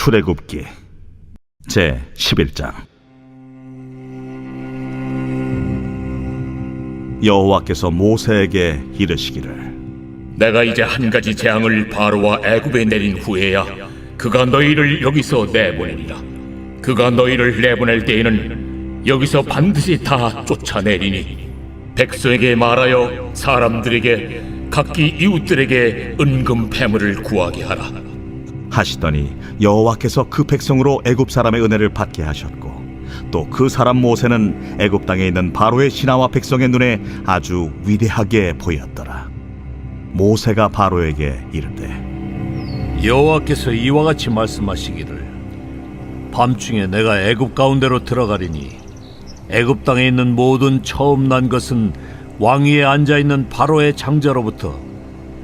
출애굽기 제 11장 여호와께서 모세에게 이르시기를 내가 이제 한 가지 재앙을 바로와 애굽에 내린 후에야 그가 너희를 여기서 내보내리라. 그가 너희를 내보낼 때에는 여기서 반드시 다 쫓아내리니 백성에게 말하여 사람들에게 각기 이웃들에게 은금 패물을 구하게 하라. 하시더니 여호와께서 그 백성으로 애굽 사람의 은혜를 받게 하셨고 또 그 사람 모세는 애굽 땅에 있는 바로의 신하와 백성의 눈에 아주 위대하게 보였더라. 모세가 바로에게 이르되 여호와께서 이와 같이 말씀하시기를 밤중에 내가 애굽 가운데로 들어가리니 애굽 땅에 있는 모든 처음 난 것은 왕 위에 앉아 있는 바로의 장자로부터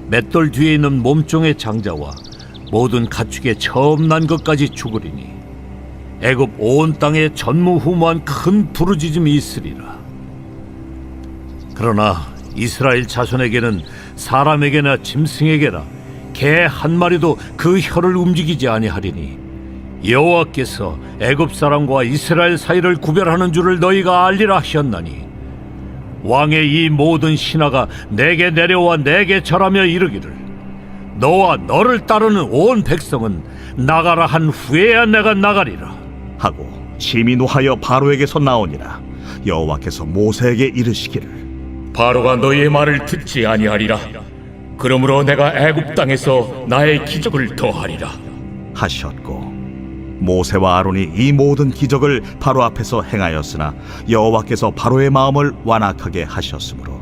맷돌 뒤에 있는 몸종의 장자와 모든 가축의 처음 난 것까지 죽으리니 애굽 온 땅에 전무후무한 큰 부르짖음이 있으리라. 그러나 이스라엘 자손에게는 사람에게나 짐승에게나 개 한 마리도 그 혀를 움직이지 아니하리니 여호와께서 애굽 사람과 이스라엘 사이를 구별하는 줄을 너희가 알리라 하셨나니 왕의 이 모든 신하가 내게 내려와 내게 절하며 이르기를 너와 너를 따르는 온 백성은 나가라 한 후에야 내가 나가리라 하고 심히 노하여 바로에게서 나오니라 여호와께서 모세에게 이르시기를 바로가 너희의 말을 듣지 아니하리라. 그러므로 내가 애굽 땅에서 나의 기적을 더하리라. 하셨고 모세와 아론이 이 모든 기적을 바로 앞에서 행하였으나 여호와께서 바로의 마음을 완악하게 하셨으므로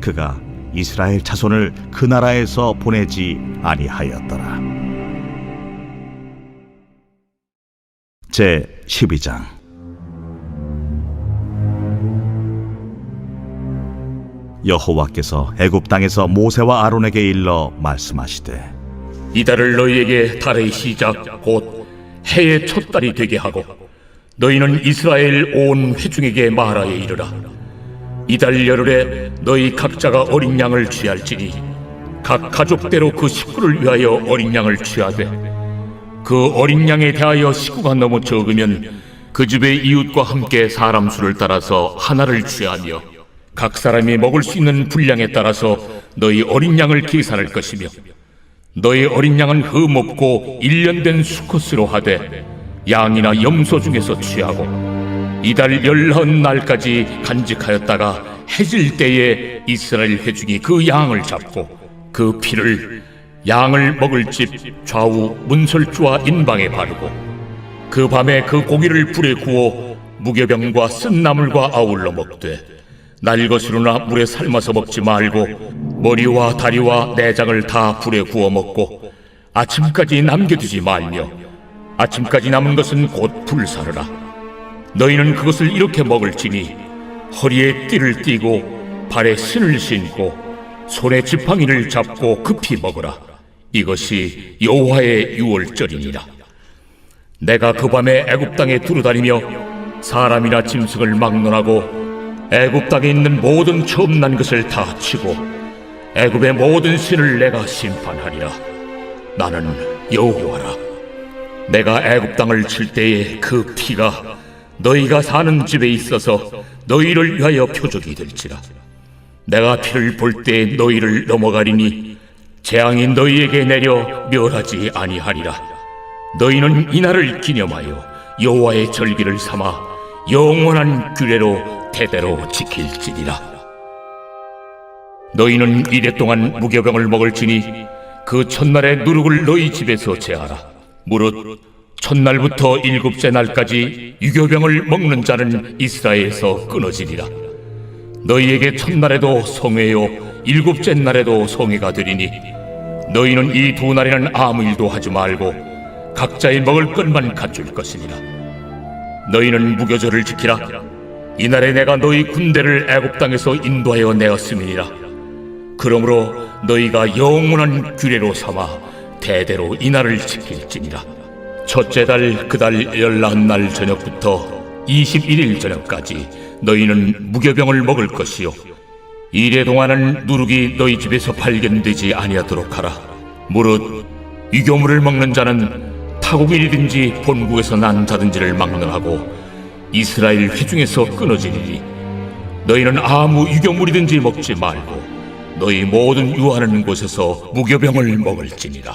그가 이스라엘 자손을 그 나라에서 보내지 아니하였더라. 제 12장 여호와께서 애굽 땅에서 모세와 아론에게 일러 말씀하시되 이달을 너희에게 달의 시작 곧 해의 첫 달이 되게 하고 너희는 이스라엘 온 회중에게 말하여 이르라 이달 열흘에 너희 각자가 어린 양을 취할지니 각 가족대로 그 식구를 위하여 어린 양을 취하되 그 어린 양에 대하여 식구가 너무 적으면 그 집의 이웃과 함께 사람 수를 따라서 하나를 취하며 각 사람이 먹을 수 있는 분량에 따라서 너희 어린 양을 계산할 것이며 너희 어린 양은 흠 없고 일년된 수컷으로 하되 양이나 염소 중에서 취하고 이달 열한 날까지 간직하였다가 해질 때에 이스라엘 회중이 그 양을 잡고 그 피를 양을 먹을 집 좌우 문설주와 인방에 바르고 그 밤에 그 고기를 불에 구워 무교병과 쓴 나물과 아울러 먹되 날 것으로나 물에 삶아서 먹지 말고 머리와 다리와 내장을 다 불에 구워 먹고 아침까지 남겨두지 말며 아침까지 남은 것은 곧 불사르라 너희는 그것을 이렇게 먹을지니 허리에 띠를 띠고 발에 신을 신고 손에 지팡이를 잡고 급히 먹으라. 이것이 여호와의 유월절이니라 내가 그 밤에 애굽 땅에 두루다니며 사람이나 짐승을 막론하고 애굽 땅에 있는 모든 처음 난 것을 다 치고 애굽의 모든 신을 내가 심판하리라. 나는 여호와라. 내가 애굽 땅을 칠 때에 그 피가 너희가 사는 집에 있어서 너희를 위하여 표적이 될지라. 내가 피를 볼 때 너희를 넘어가리니 재앙이 너희에게 내려 멸하지 아니하리라. 너희는 이날을 기념하여 여호와의 절기를 삼아 영원한 규례로 대대로 지킬지니라. 너희는 이래 동안 무교병을 먹을지니 그 첫날의 누룩을 너희 집에서 제하라. 무릇 첫날부터 일곱째 날까지 유교병을 먹는 자는 이스라엘에서 끊어지리라. 너희에게 첫날에도 성회요 일곱째 날에도 성회가 되리니 너희는 이 두 날에는 아무 일도 하지 말고 각자의 먹을 것만 갖출 것이니라. 너희는 무교절을 지키라. 이날에 내가 너희 군대를 애굽 땅에서 인도하여 내었음이니라. 그러므로 너희가 영원한 규례로 삼아 대대로 이날을 지킬지니라 첫째 달 그 달 열한 날 저녁부터 21일 저녁까지 너희는 무교병을 먹을 것이요. 이래 동안은 누룩이 너희 집에서 발견되지 아니하도록 하라. 무릇 유교물을 먹는 자는 다 타국인이든지 본국에서 난 자든지를 망명하고 이스라엘 회중에서 끊어지리니 너희는 아무 유경물이든지 먹지 말고 너희 모든 유하는 곳에서 무교병을 먹을지니라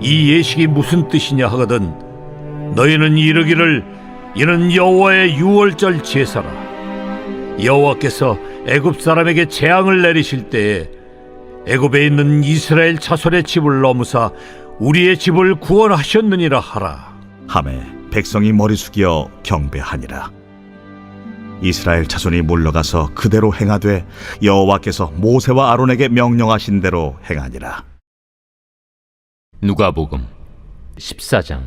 이 예식이 무슨 뜻이냐 하거든 너희는 이르기를 이는 여호와의 유월절 제사라. 여호와께서 애굽 사람에게 재앙을 내리실 때에 애굽에 있는 이스라엘 자손의 집을 넘으사 우리의 집을 구원하셨느니라 하라. 함에 백성이 머리 숙여 경배하니라. 이스라엘 자손이 물러가서 그대로 행하되 여호와께서 모세와 아론에게 명령하신 대로 행하니라 누가복음 14장.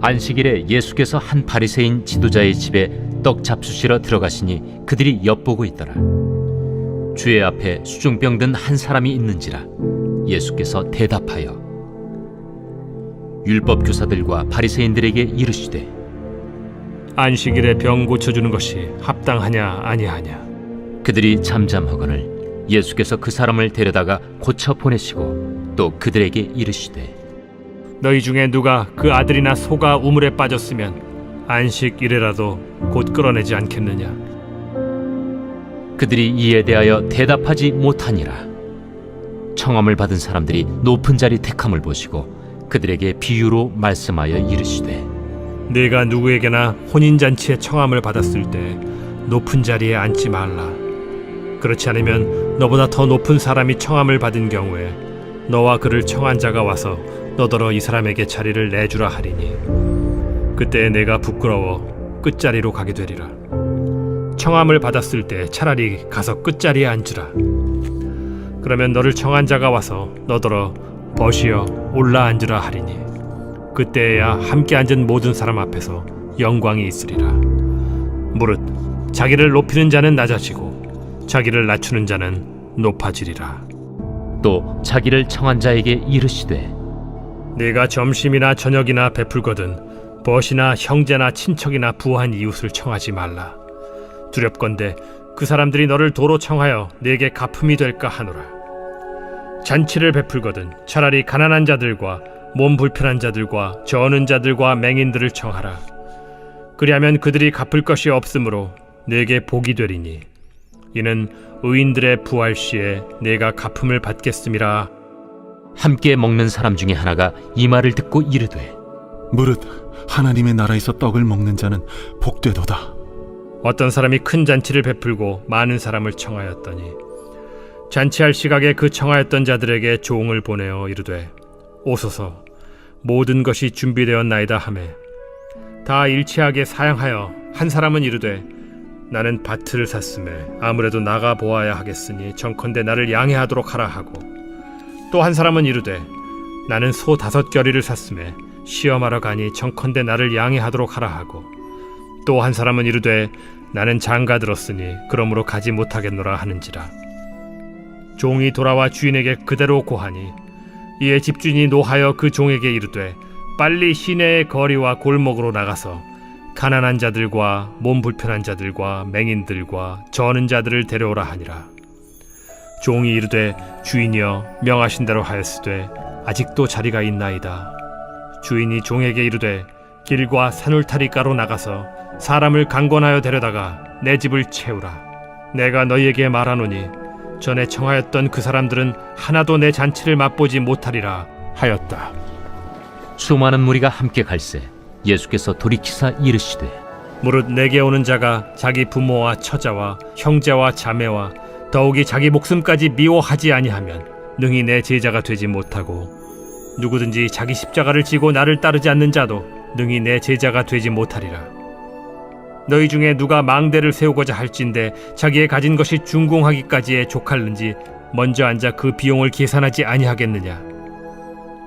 안식일에 예수께서 한 바리새인 지도자의 집에 떡 잡수시러 들어가시니 그들이 엿보고 있더라. 주의 앞에 수중병 든 한 사람이 있는지라 예수께서 대답하여 율법 교사들과 바리새인들에게 이르시되 안식일에 병 고쳐 주는 것이 합당하냐 아니하냐? 그들이 잠잠하거늘 예수께서 그 사람을 데려다가 고쳐 보내시고 또 그들에게 이르시되 너희 중에 누가 그 아들이나 소가 우물에 빠졌으면 안식일에라도 곧 끌어내지 않겠느냐 그들이 이에 대하여 대답하지 못하니라. 청함을 받은 사람들이 높은 자리 택함을 보시고 그들에게 비유로 말씀하여 이르시되 네가 누구에게나 혼인 잔치에 청함을 받았을 때 높은 자리에 앉지 말라 그렇지 않으면 너보다 더 높은 사람이 청함을 받은 경우에 너와 그를 청한 자가 와서 너더러 이 사람에게 자리를 내주라 하리니 그때 내가 부끄러워 끝자리로 가게 되리라. 청함을 받았을 때 차라리 가서 끝자리에 앉으라. 그러면 너를 청한 자가 와서 너더러 벗이여 올라 앉으라 하리니 그때야 함께 앉은 모든 사람 앞에서 영광이 있으리라. 무릇 자기를 높이는 자는 낮아지고 자기를 낮추는 자는 높아지리라. 또 자기를 청한 자에게 이르시되 네가 점심이나 저녁이나 베풀거든 벗이나 형제나 친척이나 부한 이웃을 청하지 말라. 두렵건대 그 사람들이 너를 도로 청하여 네게 가품이 될까 하노라. 잔치를 베풀거든 차라리 가난한 자들과 몸 불편한 자들과 저는 자들과 맹인들을 청하라. 그리하면 그들이 갚을 것이 없으므로 네게 복이 되리니 이는 의인들의 부활 시에 내가 가품을 받겠음이라 함께 먹는 사람 중에 하나가 이 말을 듣고 이르되 무릇 하나님의 나라에서 떡을 먹는 자는 복되도다. 어떤 사람이 큰 잔치를 베풀고 많은 사람을 청하였더니 잔치할 시각에 그 청하였던 자들에게 종을 보내어 이르되 오소서 모든 것이 준비되었나이다 하매 다 일치하게 사양하여 한 사람은 이르되 나는 밭을 샀음에 아무래도 나가 보아야 하겠으니 정컨대 나를 양해하도록 하라 하고 또 한 사람은 이르되 나는 소 다섯 겨리를 샀음에 시험하러 가니 정컨대 나를 양해하도록 하라 하고 또 한 사람은 이르되 나는 장가 들었으니 그러므로 가지 못하겠노라 하는지라. 종이 돌아와 주인에게 그대로 고하니 이에 집주인이 노하여 그 종에게 이르되 빨리 시내의 거리와 골목으로 나가서 가난한 자들과 몸 불편한 자들과 맹인들과 저는 자들을 데려오라 하니라 종이 이르되 주인이여 명하신 대로 하였으되 아직도 자리가 있나이다 주인이 종에게 이르되 길과 산울타리가로 나가서 사람을 강권하여 데려다가 내 집을 채우라. 내가 너희에게 말하노니 전에 청하였던 그 사람들은 하나도 내 잔치를 맛보지 못하리라 하였다. 수많은 무리가 함께 갈새 예수께서 돌이키사 이르시되 무릇 내게 오는 자가 자기 부모와 처자와 형제와 자매와 더욱이 자기 목숨까지 미워하지 아니하면 능히 내 제자가 되지 못하고 누구든지 자기 십자가를 지고 나를 따르지 않는 자도 능히 내 제자가 되지 못하리라. 너희 중에 누가 망대를 세우고자 할진대 자기의 가진 것이 중공하기까지에 족할는지 먼저 앉아 그 비용을 계산하지 아니하겠느냐.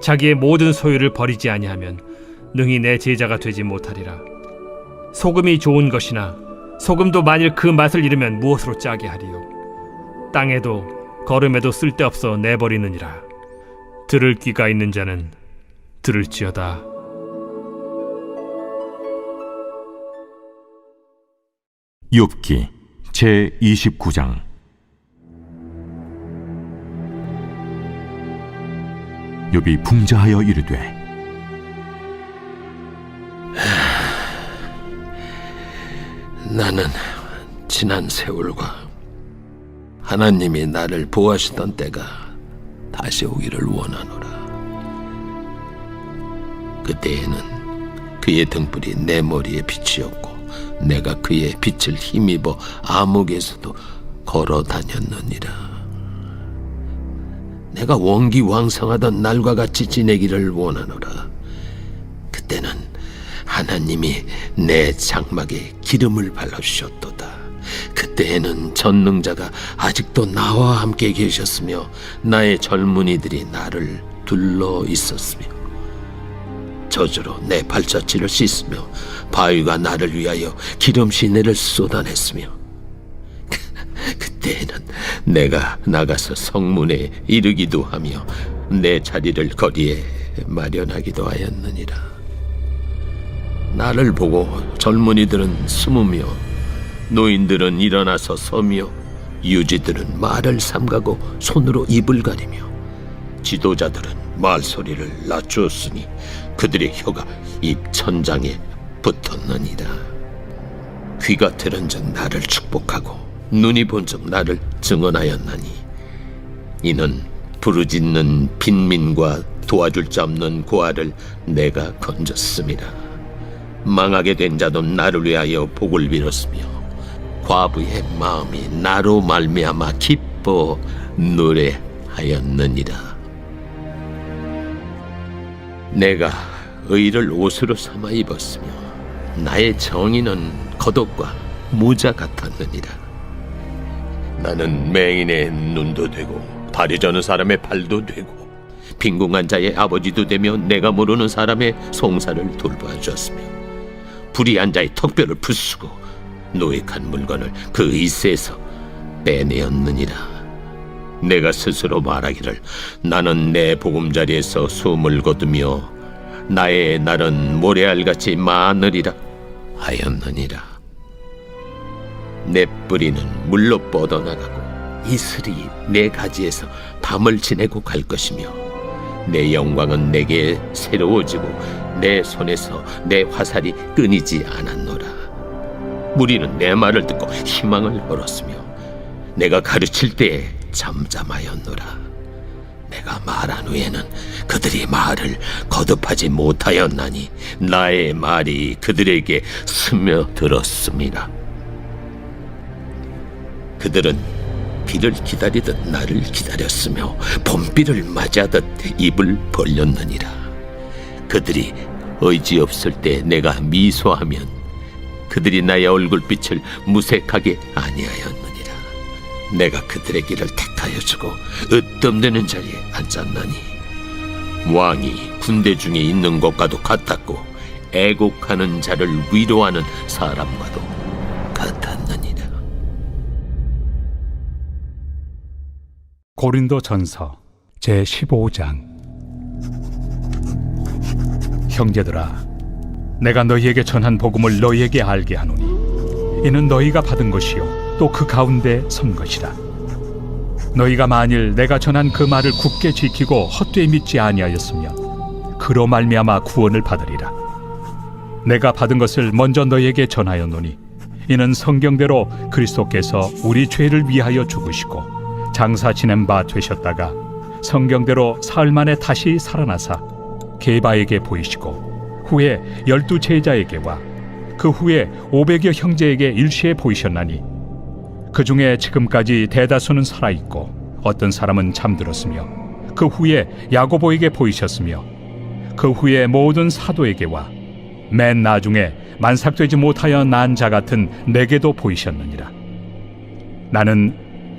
자기의 모든 소유를 버리지 아니하면 능히 내 제자가 되지 못하리라. 소금이 좋은 것이나 소금도 만일 그 맛을 잃으면 무엇으로 짜게 하리요? 땅에도 걸음에도 쓸데없어 내버리느니라. 들을 귀가 있는 자는 들을지어다. 욥기 제 29장 욥이 풍자하여 이르되 나는 지난 세월과 하나님이 나를 보호하시던 때가 다시 오기를 원하노라. 그때에는 그의 등불이 내 머리에 빛이었고 내가 그의 빛을 힘입어 암흑에서도 걸어 다녔느니라. 내가 원기왕성하던 날과 같이 지내기를 원하노라. 그때는 하나님이 내 장막에 기름을 발라주셨도다. 그때에는 전능자가 아직도 나와 함께 계셨으며 나의 젊은이들이 나를 둘러 있었으며 저주로 내 발자취를 씻으며 바위가 나를 위하여 기름 시내를 쏟아냈으며 그 때에는 내가 나가서 성문에 이르기도 하며 내 자리를 거리에 마련하기도 하였느니라. 나를 보고 젊은이들은 숨으며 노인들은 일어나서 서며 유지들은 말을 삼가고 손으로 입을 가리며 지도자들은 말소리를 낮추었으니 그들의 혀가 입 천장에 붙었느니라 귀가 들은 즉 나를 축복하고 눈이 본즉 나를 증언하였나니 이는 부르짖는 빈민과 도와줄 자 없는 고아를 내가 건졌습니다. 망하게 된 자도 나를 위하여 복을 빌었으며 과부의 마음이 나로 말미암아 기뻐 노래하였느니라. 내가 의를 옷으로 삼아 입었으며 나의 정의는 겉옷과 모자 같았느니라. 나는 맹인의 눈도 되고 다리 저는 사람의 발도 되고 빈궁한 자의 아버지도 되며 내가 모르는 사람의 송사를 돌봐 주었으며 불의한 자의 턱뼈를 부수고 노획한 물건을 그 이세에서 빼내었느니라. 내가 스스로 말하기를 나는 내 보금자리에서 숨을 거두며 나의 날은 모래알같이 많으리라 하였느니라. 내 뿌리는 물로 뻗어나가고 이슬이 내 가지에서 밤을 지내고 갈 것이며 내 영광은 내게 새로워지고 내 손에서 내 화살이 끊이지 않았노라. 무리는 내 말을 듣고 희망을 걸었으며 내가 가르칠 때에 잠잠하였노라. 내가 말한 후에는 그들이 말을 거듭하지 못하였나니 나의 말이 그들에게 스며들었습니다. 그들은 비를 기다리듯 나를 기다렸으며 봄비를 맞이하듯 입을 벌렸느니라. 그들이 의지 없을 때 내가 미소하면 그들이 나의 얼굴빛을 무색하게 아니하였느니라. 내가 그들의 길을 택하여 주고 으뜸되는 자리에 앉았나니 왕이 군대 중에 있는 것과도 같았고 애곡하는 자를 위로하는 사람과도 고린도 전서 제 15장. 형제들아 내가 너희에게 전한 복음을 너희에게 알게 하노니 이는 너희가 받은 것이요 또 그 가운데 선 것이라. 너희가 만일 내가 전한 그 말을 굳게 지키고 헛되이 믿지 아니하였으면 그로 말미암아 구원을 받으리라. 내가 받은 것을 먼저 너희에게 전하였노니 이는 성경대로 그리스도께서 우리 죄를 위하여 죽으시고 장사 지낸 바 되셨다가 성경대로 사흘 만에 다시 살아나사 게바에게 보이시고 후에 열두 제자에게와 그 후에 오백여 형제에게 일시에 보이셨나니 그 중에 지금까지 대다수는 살아 있고 어떤 사람은 잠들었으며 그 후에 야고보에게 보이셨으며 그 후에 모든 사도에게와 맨 나중에 만삭되지 못하여 난 자 같은 내게도 보이셨느니라. 나는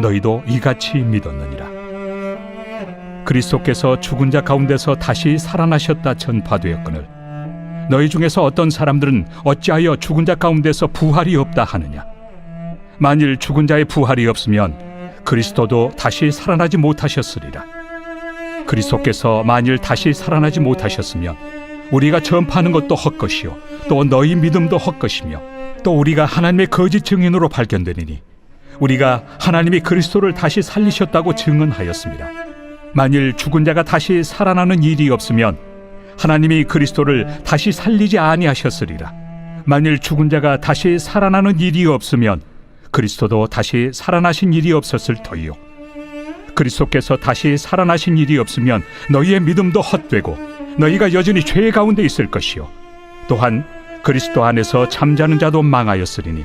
너희도 이같이 믿었느니라. 그리스도께서 죽은 자 가운데서 다시 살아나셨다 전파되었거늘 너희 중에서 어떤 사람들은 어찌하여 죽은 자 가운데서 부활이 없다 하느냐? 만일 죽은 자의 부활이 없으면 그리스도도 다시 살아나지 못하셨으리라. 그리스도께서 만일 다시 살아나지 못하셨으면 우리가 전파하는 것도 헛것이요 또 너희 믿음도 헛것이며 또 우리가 하나님의 거짓 증인으로 발견되리니 우리가 하나님이 그리스도를 다시 살리셨다고 증언하였습니다. 만일 죽은 자가 다시 살아나는 일이 없으면 하나님이 그리스도를 다시 살리지 아니하셨으리라. 만일 죽은 자가 다시 살아나는 일이 없으면 그리스도도 다시 살아나신 일이 없었을 터이요. 그리스도께서 다시 살아나신 일이 없으면 너희의 믿음도 헛되고 너희가 여전히 죄 가운데 있을 것이요. 또한 그리스도 안에서 잠자는 자도 망하였으리니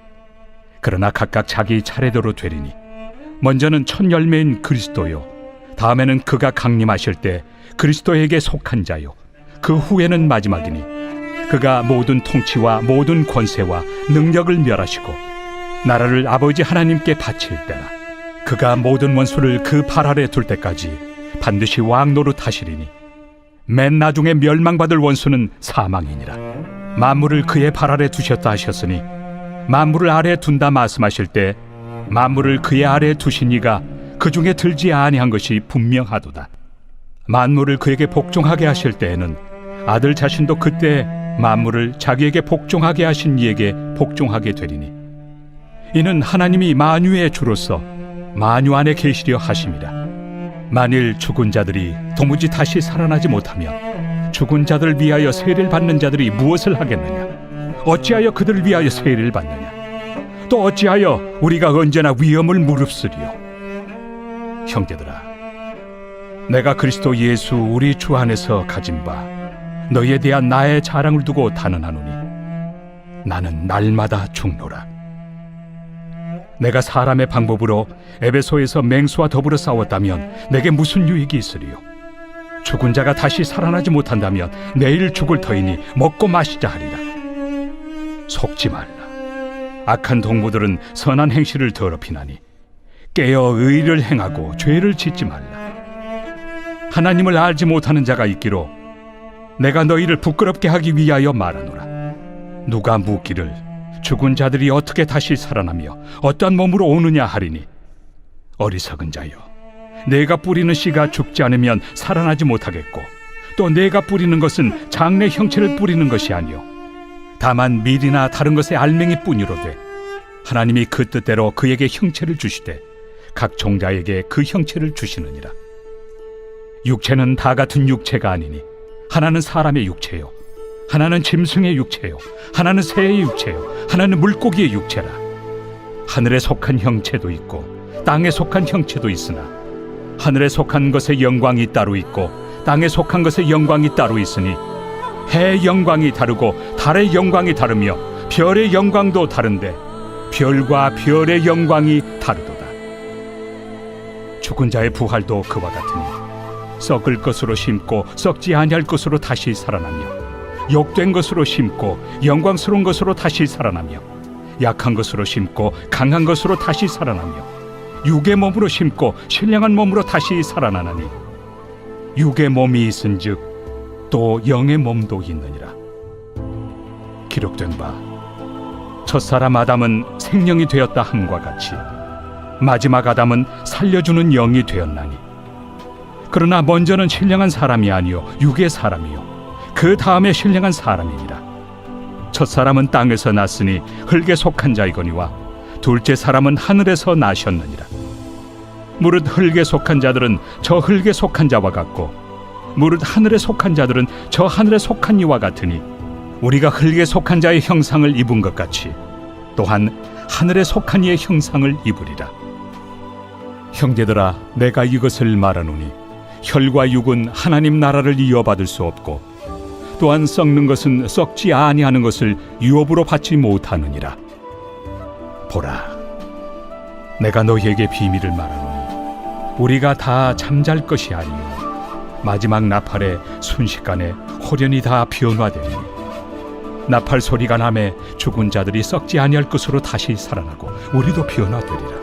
그러나 각각 자기 차례대로 되리니. 먼저는 첫 열매인 그리스도요. 다음에는 그가 강림하실 때 그리스도에게 속한 자요. 그 후에는 마지막이니. 그가 모든 통치와 모든 권세와 능력을 멸하시고 나라를 아버지 하나님께 바칠 때라. 그가 모든 원수를 그 발 아래 둘 때까지 반드시 왕 노릇 하시리니. 맨 나중에 멸망받을 원수는 사망이니라. 만물을 그의 발 아래 두셨다 하셨으니 만물을 아래 둔다 말씀하실 때 만물을 그의 아래 두신 이가 그 중에 들지 아니한 것이 분명하도다. 만물을 그에게 복종하게 하실 때에는 아들 자신도 그때 만물을 자기에게 복종하게 하신 이에게 복종하게 되리니 이는 하나님이 만유의 주로서 만유 안에 계시려 하심이라 만일 죽은 자들이 도무지 다시 살아나지 못하면 죽은 자들을 위하여 세례를 받는 자들이 무엇을 하겠느냐 어찌하여 그들을 위하여 세례를 받느냐? 또 어찌하여 우리가 언제나 위험을 무릅쓰리요? 형제들아 내가 그리스도 예수 우리 주 안에서 가진 바 너희에 대한 나의 자랑을 두고 단언하노니 나는 날마다 죽노라. 내가 사람의 방법으로 에베소에서 맹수와 더불어 싸웠다면 내게 무슨 유익이 있으리요? 죽은 자가 다시 살아나지 못한다면 내일 죽을 터이니 먹고 마시자 하리라 속지 말라. 악한 동무들은 선한 행실을 더럽히나니 깨어 의를 행하고 죄를 짓지 말라. 하나님을 알지 못하는 자가 있기로 내가 너희를 부끄럽게 하기 위하여 말하노라. 누가 묻기를 죽은 자들이 어떻게 다시 살아나며 어떠한 몸으로 오느냐 하리니? 어리석은 자여 내가 뿌리는 씨가 죽지 않으면 살아나지 못하겠고 또 내가 뿌리는 것은 장래 형체를 뿌리는 것이 아니요 다만 밀이나 다른 것의 알맹이 뿐이로되 하나님이 그 뜻대로 그에게 형체를 주시되 각 종자에게 그 형체를 주시느니라 육체는 다 같은 육체가 아니니 하나는 사람의 육체요 하나는 짐승의 육체요, 하나는 새의 육체요, 하나는 물고기의 육체라. 하늘에 속한 형체도 있고 땅에 속한 형체도 있으나 하늘에 속한 것의 영광이 따로 있고 땅에 속한 것의 영광이 따로 있으니 해의 영광이 다르고 달의 영광이 다르며 별의 영광도 다른데 별과 별의 영광이 다르도다. 죽은 자의 부활도 그와 같으니 썩을 것으로 심고 썩지 아니할 것으로 다시 살아나며 욕된 것으로 심고 영광스러운 것으로 다시 살아나며 약한 것으로 심고 강한 것으로 다시 살아나며 육의 몸으로 심고 신령한 몸으로 다시 살아나나니 육의 몸이 있은즉 또 영의 몸도 있느니라. 기록된 바 첫사람 아담은 생명이 되었다 함과 같이 마지막 아담은 살려주는 영이 되었나니. 그러나 먼저는 신령한 사람이 아니요 육의 사람이요 그 다음에 신령한 사람이니라. 첫 사람은 땅에서 났으니 흙에 속한 자이거니와 둘째 사람은 하늘에서 나셨느니라. 무릇 흙에 속한 자들은 저 흙에 속한 자와 같고 무릇 하늘에 속한 자들은 저 하늘에 속한 이와 같으니 우리가 흙에 속한 자의 형상을 입은 것 같이 또한 하늘에 속한 이의 형상을 입으리라. 형제들아 내가 이것을 말하노니 혈과 육은 하나님 나라를 이어받을 수 없고 또한 썩는 것은 썩지 아니하는 것을 유업으로 받지 못하느니라. 보라 내가 너희에게 비밀을 말하노니 우리가 다 잠잘 것이 아니요 마지막 나팔에 순식간에 호련히 다 변화되니 나팔 소리가 남에 죽은 자들이 썩지 아니할 것으로 다시 살아나고 우리도 변화되리라.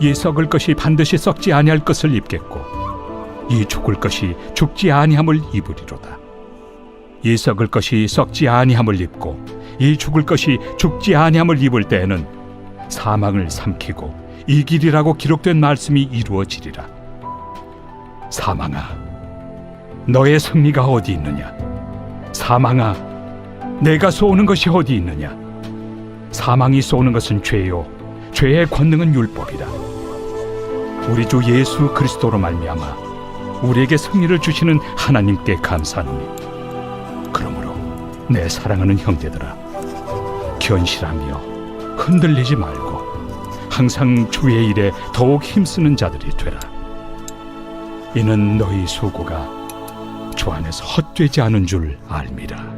이 썩을 것이 반드시 썩지 아니할 것을 입겠고 이 죽을 것이 죽지 아니함을 입으리로다. 이 썩을 것이 썩지 아니함을 입고 이 죽을 것이 죽지 아니함을 입을 때에는 사망을 삼키고 이 길이라고 기록된 말씀이 이루어지리라 사망아 너의 승리가 어디 있느냐? 사망아 내가 쏘는 것이 어디 있느냐? 사망이 쏘는 것은 죄요. 죄의 권능은 율법이라. 우리 주 예수 그리스도로 말미암아 우리에게 승리를 주시는 하나님께 감사하노니 그러므로 내 사랑하는 형제들아 견실하며 흔들리지 말고 항상 주의 일에 더욱 힘쓰는 자들이 되라 이는 너희 수고가 주 안에서 헛되지 않은 줄 알미라